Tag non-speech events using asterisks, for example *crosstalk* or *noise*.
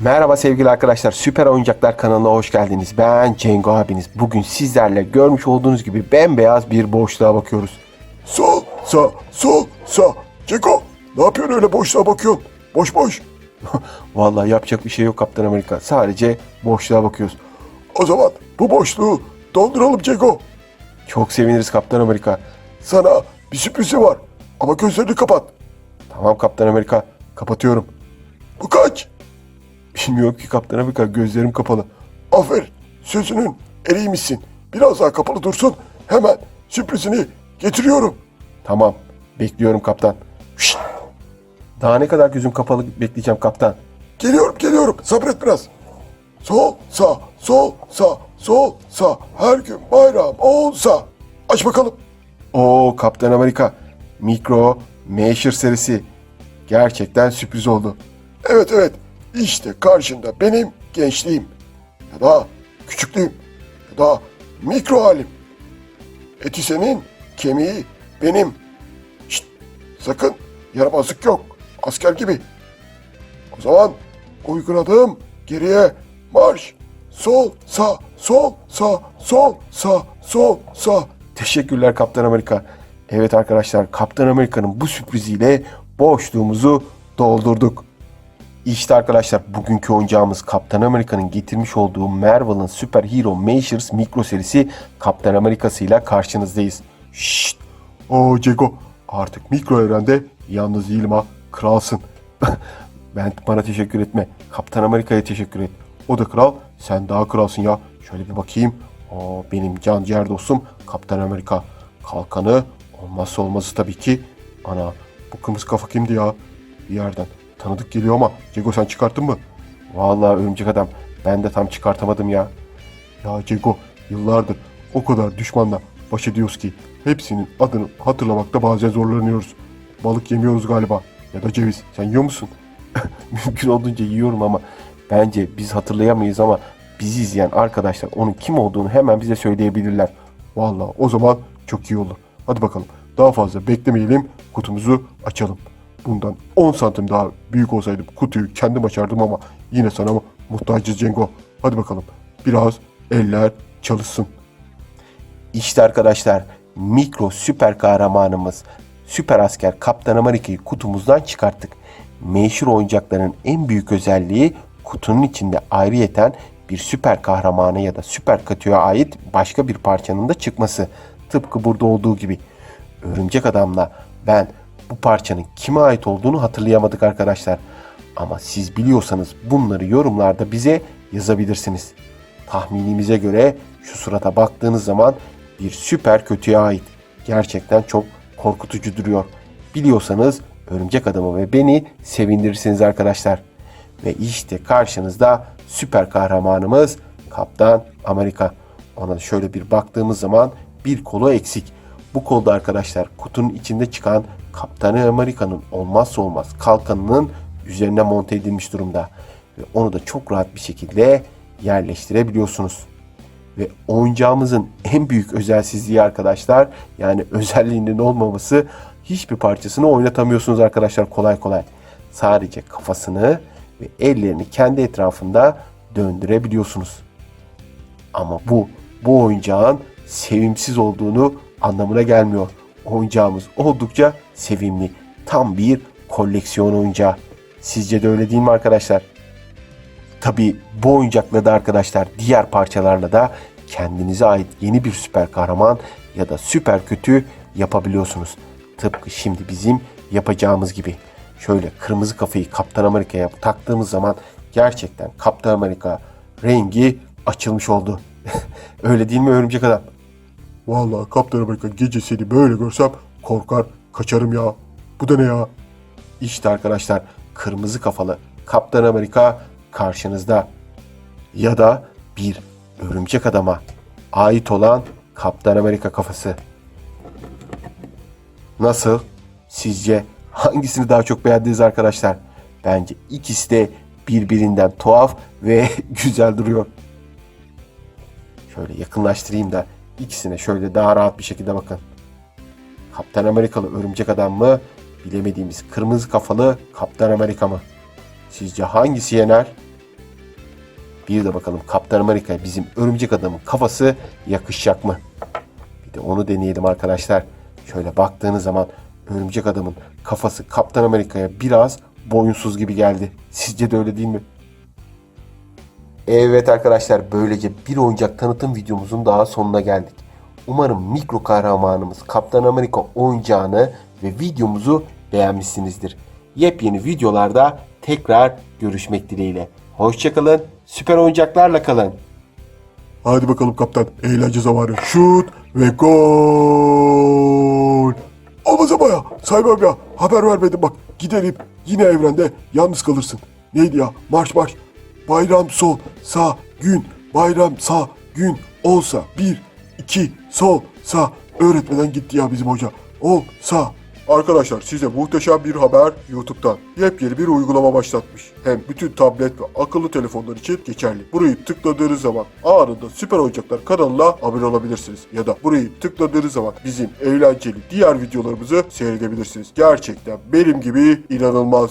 Merhaba sevgili arkadaşlar. Süper Oyuncaklar kanalına hoş geldiniz. Ben Cengo abiniz. Bugün sizlerle görmüş olduğunuz gibi bembeyaz bir boşluğa bakıyoruz. Sol, sağ, sol, sağ. Ceko, ne yapıyorsun öyle boşluğa bakıyorsun? Boş boş. *laughs* Vallahi yapacak bir şey yok Kaptan Amerika. Sadece boşluğa bakıyoruz. O zaman bu boşluğu dolduralım Ceko. Çok seviniriz Kaptan Amerika. Sana bir sürprizim var. Ama gözlerini kapat. Tamam Kaptan Amerika. Kapatıyorum. Bilmiyorum ki Kaptan Amerika. Gözlerim kapalı. Aferin. Sözünün eriymişsin. Biraz daha kapalı dursun. Hemen sürprizini getiriyorum. Tamam. Bekliyorum kaptan. Şşt! Daha ne kadar gözüm kapalı bekleyeceğim kaptan. Geliyorum, geliyorum. Sabret biraz. Sol, sağ, sol, sağ, sol, sağ. Her gün bayram olsa. Aç bakalım. Oo Kaptan Amerika. Mikro Measure serisi. Gerçekten sürpriz oldu. Evet evet işte karşında benim gençliğim ya da küçüklüğüm ya da mikro halim. Eti senin, kemiği benim. Şşt, sakın yaramazlık yok. Asker gibi. O zaman uyguladığım geriye marş. Sol, sağ, sol, sağ, sol, sağ, sol, sağ. Teşekkürler Kaptan Amerika. Evet arkadaşlar Kaptan Amerika'nın bu sürpriziyle boşluğumuzu doldurduk. İşte arkadaşlar bugünkü oyuncağımız Kaptan Amerika'nın getirmiş olduğu Marvel'ın Super Hero Measures mikro serisi Kaptan Amerika'sıyla karşınızdayız. Şşt! Oo Ceko artık mikro evrende yalnız değilim ha. Kralsın. *laughs* Ben bana teşekkür etme. Kaptan Amerika'ya teşekkür et. O da kral, sen daha kralsın ya. Şöyle bir bakayım. O benim can ciğer dostum Kaptan Amerika. Kalkanı olmazsa olmazı tabii ki. Ana bu kırmızı kafa kimdi ya? Bir yerden tanıdık geliyor ama Cego sen çıkarttın mı? Vallahi örümcek adam ben de tam çıkartamadım ya. Ya Ceko yıllardır o kadar düşmanla baş ediyoruz ki hepsinin adını hatırlamakta bazen zorlanıyoruz. Balık yemiyoruz galiba ya da ceviz. Sen yiyor musun? *laughs* Mümkün olduğunca yiyorum ama bence biz hatırlayamayız ama bizi izleyen arkadaşlar onun kim olduğunu hemen bize söyleyebilirler. Vallahi o zaman çok iyi olur. Hadi bakalım daha fazla beklemeyelim kutumuzu açalım. Bundan 10 santim daha büyük olsaydı kutuyu kendim açardım ama yine sana muhtacız Cengo. Hadi bakalım biraz eller çalışsın. İşte arkadaşlar mikro süper kahramanımız süper asker Kaptan Amerika'yı kutumuzdan çıkarttık. Meşhur oyuncakların en büyük özelliği kutunun içinde ayrıyeten bir süper kahramana ya da süper kötüye ait başka bir parçanın da çıkması. Tıpkı burada olduğu gibi. Örümcek Adam'la ben bu parçanın kime ait olduğunu hatırlayamadık arkadaşlar. Ama siz biliyorsanız bunları yorumlarda bize yazabilirsiniz. Tahminimize göre şu surata baktığınız zaman bir süper kötüye ait. Gerçekten çok korkutucu duruyor. Biliyorsanız Örümcek Adamı ve beni sevindirirsiniz arkadaşlar. Ve işte karşınızda süper kahramanımız Kaptan Amerika. Ona şöyle bir baktığımız zaman bir kolu eksik. Bu kolda arkadaşlar kutunun içinde çıkan Kaptan Amerika'nın olmazsa olmaz kalkanının üzerine monte edilmiş durumda. Ve onu da çok rahat bir şekilde yerleştirebiliyorsunuz. Ve oyuncağımızın en büyük özelsizliği arkadaşlar yani özelliğinin olmaması hiçbir parçasını oynatamıyorsunuz arkadaşlar kolay kolay. Sadece kafasını ve ellerini kendi etrafında döndürebiliyorsunuz. Ama bu bu oyuncağın sevimsiz olduğunu anlamına gelmiyor. Oyuncağımız oldukça sevimli. Tam bir koleksiyon oyuncağı. Sizce de öyle değil mi arkadaşlar? Tabi bu oyuncakla da arkadaşlar diğer parçalarla da kendinize ait yeni bir süper kahraman ya da süper kötü yapabiliyorsunuz. Tıpkı şimdi bizim yapacağımız gibi. Şöyle kırmızı kafayı Kaptan Amerika'ya taktığımız zaman gerçekten Kaptan Amerika rengi açılmış oldu. *laughs* Öyle değil mi örümcek adam? Vallahi Kaptan Amerika gece seni böyle görsem korkar kaçarım ya. Bu da ne ya? İşte arkadaşlar kırmızı kafalı Kaptan Amerika karşınızda. Ya da bir örümcek adama ait olan Kaptan Amerika kafası. Nasıl? Sizce hangisini daha çok beğendiniz arkadaşlar? Bence ikisi de birbirinden tuhaf ve *laughs* güzel duruyor. Şöyle yakınlaştırayım da ikisine şöyle daha rahat bir şekilde bakın. Kaptan Amerikalı örümcek adam mı? Bilemediğimiz kırmızı kafalı Kaptan Amerika mı? Sizce hangisi yener? Bir de bakalım Kaptan Amerika'ya bizim örümcek adamın kafası yakışacak mı? Bir de onu deneyelim arkadaşlar. Şöyle baktığınız zaman örümcek adamın kafası Kaptan Amerika'ya biraz boyunsuz gibi geldi. Sizce de öyle değil mi? Evet arkadaşlar böylece bir oyuncak tanıtım videomuzun daha sonuna geldik. Umarım mikro kahramanımız Kaptan Amerika oyuncağını ve videomuzu beğenmişsinizdir. Yepyeni videolarda tekrar görüşmek dileğiyle. Hoşçakalın, süper oyuncaklarla kalın. Hadi bakalım kaptan. Eğlence zamanı. Şut ve gol. Olmaz ama ya. Saymam ya. Haber vermedim bak. Gidelim. Yine evrende yalnız kalırsın. Neydi ya? Marş marş. Bayram sol, sağ, gün. Bayram sağ, gün. Olsa bir, iki, sol, sağ. Öğretmeden gitti ya bizim hoca. Ol, sağ. Arkadaşlar size muhteşem bir haber YouTube'dan. Yepyeni bir uygulama başlatmış. Hem bütün tablet ve akıllı telefonlar için geçerli. Burayı tıkladığınız zaman anında Süper Oyuncaklar kanalına abone olabilirsiniz. Ya da burayı tıkladığınız zaman bizim eğlenceli diğer videolarımızı seyredebilirsiniz. Gerçekten benim gibi inanılmaz